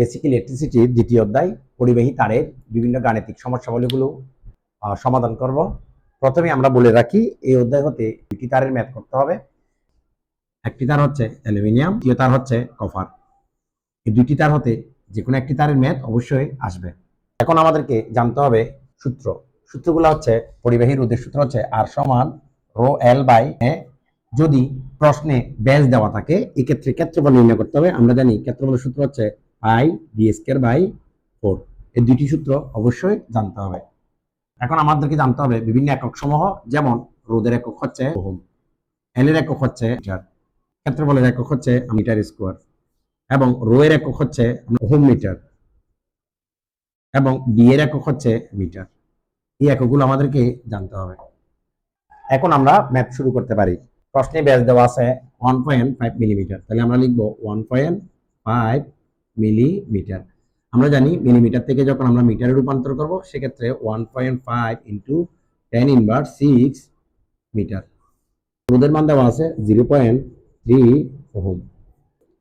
Basic ইলেকট্রিসিটির দ্বিতীয় অধ্যায়, পরিবাহী তারের বিভিন্ন গাণিতিক সমস্যাবলীগুলো সমাধান করব। প্রথমে আমরা বলে রাখি, এই অধ্যায় হতে দুটি তারের ম্যাথ করতে হবে। একটি তার হচ্ছে অ্যালুমিনিয়াম, দ্বিতীয় তার হচ্ছে কপার। এই দুটি তার হতে যে কোনো একটি তারের ম্যাথ অবশ্যই আসবে। এখন আমাদেরকে জানতে হবে সূত্র। সূত্রগুলো হচ্ছে পরিবাহী রোধের সূত্র হচ্ছে আর সমান রো এল বাই এ যদি প্রশ্নে ব্যাস দেওয়া থাকে, এক্ষেত্রে ক্ষেত্রফল নির্ণয় করতে হবে। আমরা জানি ক্ষেত্রফলের সূত্র হচ্ছে pi d square by four এই দুইটি সূত্র অবশ্যই জানতে হবে। এখন আমাদেরকে জানতে হবে বিভিন্ন একক সমূহ, যেমন রোদের একক হচ্ছে ওহম এল এর একক হচ্ছে মিটার, ক্ষেত্রফলের একক হচ্ছে মিটার স্কোয়ার, এবং রো এর একক হচ্ছে ওহম মিটার, এবং ডি এর একক হচ্ছে মিটার। এই এককগুলো আমাদেরকে জানতে হবে। এখন আমরা ম্যাথ শুরু করতে পারি। প্রশ্নে ব্যাস দেওয়া আছে ওয়ান পয়েন্ট ফাইভ মিলিমিটার তাহলে আমরা লিখব ওয়ান পয়েন্ট ফাইভ মিলিমিটার। আমরা জানি মিলিমিটার থেকে যখন আমরা মিটারে রূপান্তর করব, সেক্ষেত্রে one point five into ten inverse six metre রোদের মান দেওয়া আছে জিরো পয়েন্ট থ্রি ওহম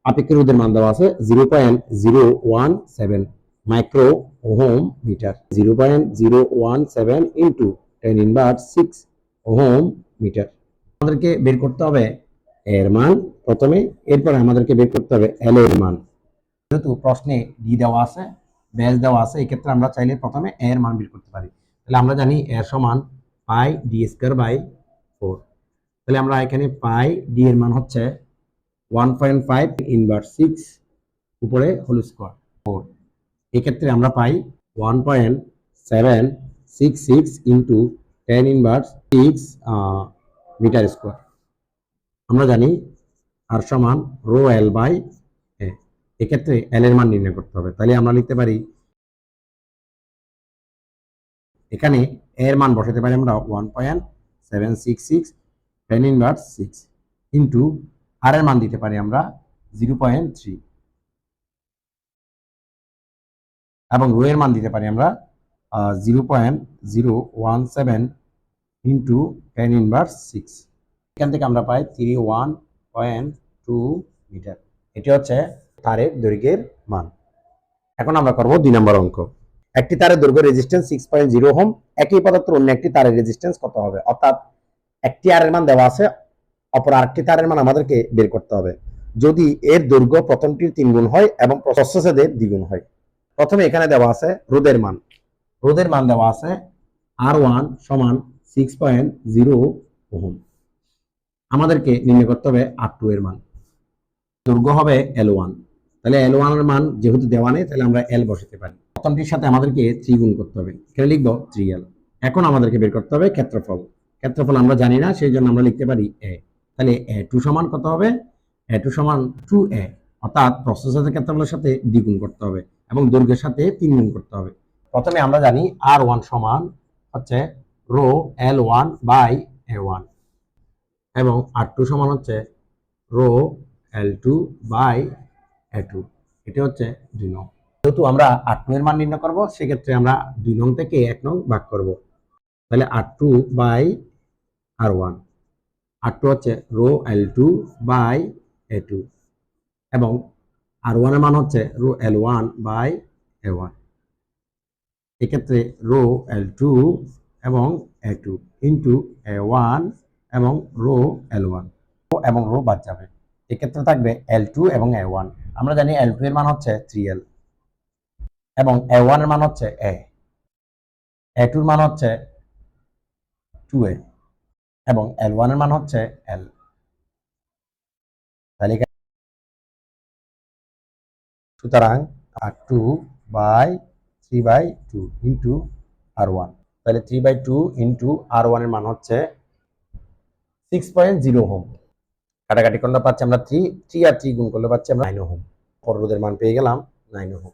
আপেক্ষিক রোদের মান দেওয়া আছে zero point zero one seven micro ohm metre zero point zero one seven into ten inverse six ohm metre আমাদেরকে বের করতে হবে এর মান প্রথমে, এরপরে আমাদেরকে বের করতে হবে এল এর মান। যেহেতু প্রশ্নে ডি দেওয়া আছে, ব্যাস দেওয়া আছে, এক্ষেত্রে আমরা চাইলে প্রথমে এর মান বের করতে পারি। তাহলে আমরা জানি এর সমান pi d square by four তাহলে আমরা এখানে পাই ডি এর মান হচ্ছে one point five inverse six উপরে হোল স্কোয়ার ফোর এক্ষেত্রে আমরা পাই one point seven six six into ten inverse six metre square আমরা জানি আর সমান রো এল বাই এক্ষেত্রে এল এর মান নির্ণয় করতে হবে। তাহলে আমরা লিখতে পারি এখানে এর মান বসাতে পারি আমরা one point seven six six ten inverse six into R এর মান দিতে পারি আমরা জিরো পয়েন্ট থ্রি এবং রো এর মান দিতে পারি আমরা zero point zero one seven into ten inverse six এখান থেকে আমরা পাই three one point two metre এটি হচ্ছে তারের দৈর্ঘ্যের মান। এখন আমরা করব দুই নম্বর অঙ্ক। একটি তারের দৈর্ঘ্য resistance six point zero ohm একই পদার্থের অন্য একটি তারের রেজিস্ট্যান্স কত হবে? অর্থাৎ একটি আর এর মান দেওয়া আছে, অপর আরেকটি তারের মান আমাদেরকে বের করতে হবে। যদি এর দৈর্ঘ্য প্রথমটির তিন গুণ হয় এবং প্রস্থচ্ছেদের দ্বিগুণ হয়। প্রথমে এখানে দেওয়া আছে রোদের মান। রোদের মান দেওয়া আছে আর ওয়ান সমান সিক্স পয়েন্ট জিরো ওহম আমাদেরকে নির্ণয় করতে হবে আর টু এর মান। দৈর্ঘ্য হবে এল ওয়ান তাহলে এল ওয়ানের মান যেহেতু দেওয়া নেই, তাহলে আমরা এল বসাতে পারি। প্রথমটির সাথে আমাদেরকে থ্রি গুণ করতে হবে। এখানে লিখব থ্রি এল এখন আমাদেরকে বের করতে হবে ক্ষেত্রফল। ক্ষেত্রফল আমরা জানি না, সেই জন্য আমরা লিখতে পারি এ তাহলে এ টু সমান কত হবে? এ টু সমান টু এ অর্থাৎ প্রসেসরের ক্ষেত্রফলের সাথে দ্বিগুণ করতে হবে এবং দৈর্ঘ্যের সাথে তিন গুণ করতে হবে। প্রথমে আমরা জানি আর ওয়ান সমান হচ্ছে rho L one by A one এবং আর টু সমান হচ্ছে rho L two by A two এটা হচ্ছে দুই নং। যেহেতু আমরা আর টু এর মান নির্ণয় করব, সেক্ষেত্রে আমরা দুই নং থেকে এক নং ভাগ করব। তাহলে R two by R one R two হচ্ছে rho L two by A two এবং আর ওয়ানের মান হচ্ছে rho L one by A one এক্ষেত্রে রো এল টু এবং A two into A one এবং রো এল ওয়ান এবং rho বাদ যাবে। এক্ষেত্রে থাকবে এল টু এবং এ ওয়ান আমরা জানি এল টু এর মান হচ্ছে থ্রি এল এবং এ ওয়ানের মান হচ্ছে এ এ টুর মান হচ্ছে টু এ এবং এল ওয়ানের মান হচ্ছে এল তাহলে সুতরাং R two by three by two into R one তাহলে three by two into R ওয়ানের মান হচ্ছে সিক্স পয়েন্ট জিরো হোম কাটাকাটি করলে পাচ্ছি আমরা থ্রি থ্রি আর থ্রি গুণ করলে পাচ্ছি আমরা নাইন হোম পররোধের মান পেয়ে গেলাম নাইন হোম